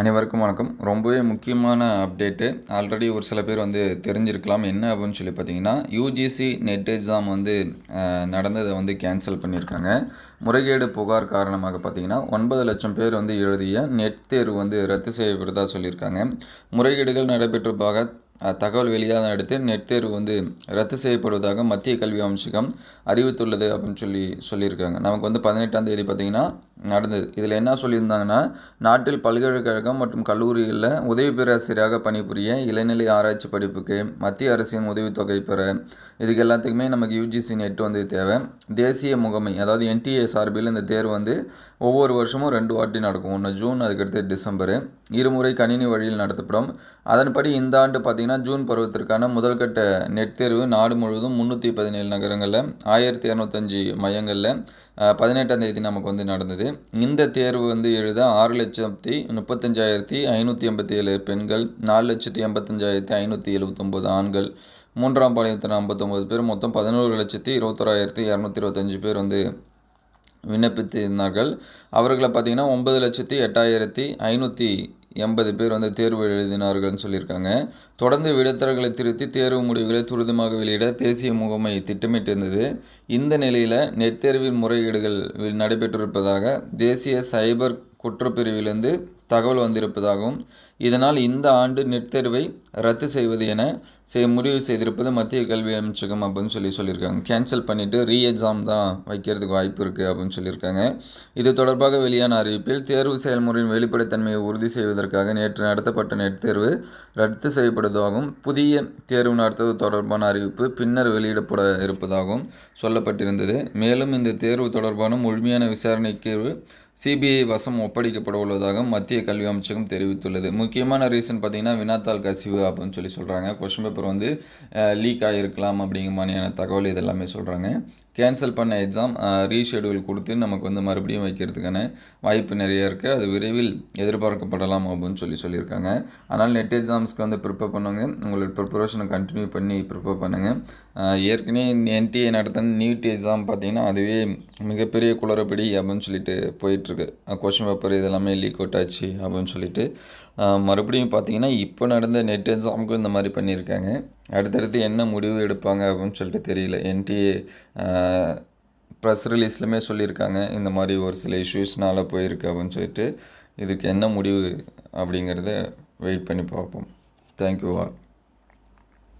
அனைவருக்கும் வணக்கம். ரொம்பவே முக்கியமான அப்டேட்டு ஆல்ரெடி ஒரு சில பேர் வந்து தெரிஞ்சிருக்கலாம் என்ன அப்படின்னு சொல்லி பார்த்தீங்கன்னா யூஜிசி நெட் எக்ஸாம் வந்து நடந்ததை வந்து கேன்சல் பண்ணியிருக்காங்க. முறைகேடு புகார் காரணமாக பார்த்தீங்கன்னா ஒன்பது லட்சம் பேர் வந்து எழுதிய நெட் தேர்வு வந்து ரத்து செய்யப்படுறதா சொல்லியிருக்காங்க. முறைகேடுகள் நடைபெற்றிருப்பாக தகவல் வெளியாக அடுத்து நெட் தேர்வு வந்து ரத்து செய்யப்படுவதாக மத்திய கல்வி அமைச்சகம் அறிவித்துள்ளது அப்படின்னு சொல்லி சொல்லியிருக்காங்க. நமக்கு வந்து பதினெட்டாம் தேதி பார்த்தீங்கன்னா நடந்தது. இதில் என்ன சொல்லியிருந்தாங்கன்னா நாட்டில் பல்கலைக்கழகம் மற்றும் கல்லூரிகளில் உதவி பேராசிரியராக பணிபுரிய இளநிலை ஆராய்ச்சி படிப்புக்கு மத்திய அரசின் உதவித்தொகை பெற இதுக்கு எல்லாத்துக்குமே நமக்கு யூஜிசி நெட் வந்து தேவை. தேசிய முகமை அதாவது என்டிஏ சார்பில் இந்த தேர்வு வந்து ஒவ்வொரு வருஷமும் ரெண்டு வாட்டி நடக்கும். ஒன்று ஜூன் அதுக்கடுத்து டிசம்பர். இருமுறை கணினி வழியில் நடத்தப்படும். அதன்படி இந்த ஆண்டு பார்த்தீங்கன்னா ஜூன் பருவத்திற்கான முதல்கட்ட நெட் தேர்வு நாடு முழுவதும் முந்நூற்றி பதினேழு நகரங்களில் ஆயிரத்தி இரநூத்தஞ்சு மையங்களில் பதினெட்டாம் தேதி நமக்கு வந்து நடந்தது. இந்த தேர்வு வந்து எழுத ஆறு லட்சத்தி முப்பத்தஞ்சாயிரத்தி ஐநூற்றி எண்பத்தி ஏழு பெண்கள் நாலு லட்சத்தி எண்பத்தஞ்சாயிரத்தி ஐநூற்றி எழுபத்தொம்போது ஆண்கள் மூன்றாம் பாளையத்தில் ஐம்பத்தொம்போது பேர் மொத்தம் பதினோரு லட்சத்தி இருபத்தோராயிரத்தி இரநூத்தி இருபத்தஞ்சு பேர் வந்து விண்ணப்பித்திருந்தார்கள். அவர்களை பார்த்தீங்கன்னா ஒன்பது லட்சத்தி எட்டாயிரத்தி ஐநூற்றி எண்பது பேர் வந்து தேர்வு எழுதினார்கள்னு சொல்லியிருக்காங்க. தொடர்ந்து விடத்தர்களை திருத்தி தேர்வு முடிவுகளை துரிதமாக வெளியிட தேசிய முகமை திட்டமிட்டிருந்தது. இந்த நிலையில் நெட் தேர்வின் முறைகேடுகள் நடைபெற்றிருப்பதாக தேசிய சைபர் குற்றப்பிரிவிலிருந்து தகவல் வந்திருப்பதாகவும் இதனால் இந்த ஆண்டு நெட் தேர்வை ரத்து செய்வது என செய்ய முடிவு செய்திருப்பது மத்திய கல்வி அமைச்சகம் அப்படின்னு சொல்லி சொல்லியிருக்காங்க. கேன்சல் பண்ணிவிட்டு ரீ எக்ஸாம் தான் வைக்கிறதுக்கு வாய்ப்பு இருக்குது அப்படின்னு சொல்லியிருக்காங்க. இது தொடர்பாக வெளியான அறிவிப்பில் தேர்வு செயல்முறையின் வெளிப்படைத்தன்மையை உறுதி செய்வதற்காக நேற்று நடத்தப்பட்ட நெட் தேர்வு ரத்து செய்யப்படுவதாகவும் புதிய தேர்வு நடத்துவது தொடர்பான அறிவிப்பு பின்னர் வெளியிடப்பட இருப்பதாகவும் சொல்லப்பட்டிருந்தது. மேலும் இந்த தேர்வு தொடர்பான முழுமையான விசாரணைக்கு சிபிஐ வசம் ஒப்படைக்கப்பட உள்ளதாக மத்திய கல்வி அமைச்சகம் தெரிவித்துள்ளது. முக்கியமான ரீசன் பார்த்தீங்கன்னா வினாத்தாள் கசிவு அப்படின்னு சொல்லி சொல்கிறாங்க கொஷின் பேப்பர் வந்து லீக் ஆகிருக்கலாம் அப்படிங்கிற மாதிரியான தகவல் இதெல்லாமே சொல்கிறாங்க கேன்சல் பண்ண எக்ஸாம் ரீஷெடியூல் கொடுத்து நமக்கு வந்து மறுபடியும் வைக்கிறதுக்கான வாய்ப்பு நிறைய இருக்குது அது விரைவில் எதிர்பார்க்கப்படலாம் அப்படின்னு சொல்லி சொல்லியிருக்காங்க. அதனால் நெட் எக்ஸாம்ஸ்க்கு வந்து ப்ரிப்பேர் பண்ணுங்க. உங்களோட ப்ரிப்பரேஷனை கண்டினியூ பண்ணி ப்ரிப்பேர் பண்ணுங்கள் ஏற்கனவே என்டிஏ நடத்தின நீட் எக்ஸாம் பார்த்தீங்கன்னா அதுவே மிகப்பெரிய குளறுபடி அப்படின்னு சொல்லிட்டு போயிட்டுருக்கு. கொஷின் பேப்பர் இதெல்லாமே லீக் அவுட் ஆச்சு அப்படின்னு சொல்லிட்டு மறுபடியும் பார்த்தீங்கன்னா இப்போ நடந்த நெட் எக்ஸாமுக்கும் இந்த மாதிரி பண்ணியிருக்காங்க. அடுத்தடுத்து என்ன முடிவு எடுப்பாங்க அப்படின்னு சொல்லிட்டு தெரியல. என்டிஏ ப்ரெஸ் ரிலீஸ்லையுமே சொல்லியிருக்காங்க. இந்த மாதிரி ஒரு சில இஷ்யூஸ்னால போயிருக்கு அப்படின்னு சொல்லிட்டு இதுக்கு என்ன முடிவு அப்படிங்கிறத வெயிட் பண்ணி பார்ப்போம். Thank you all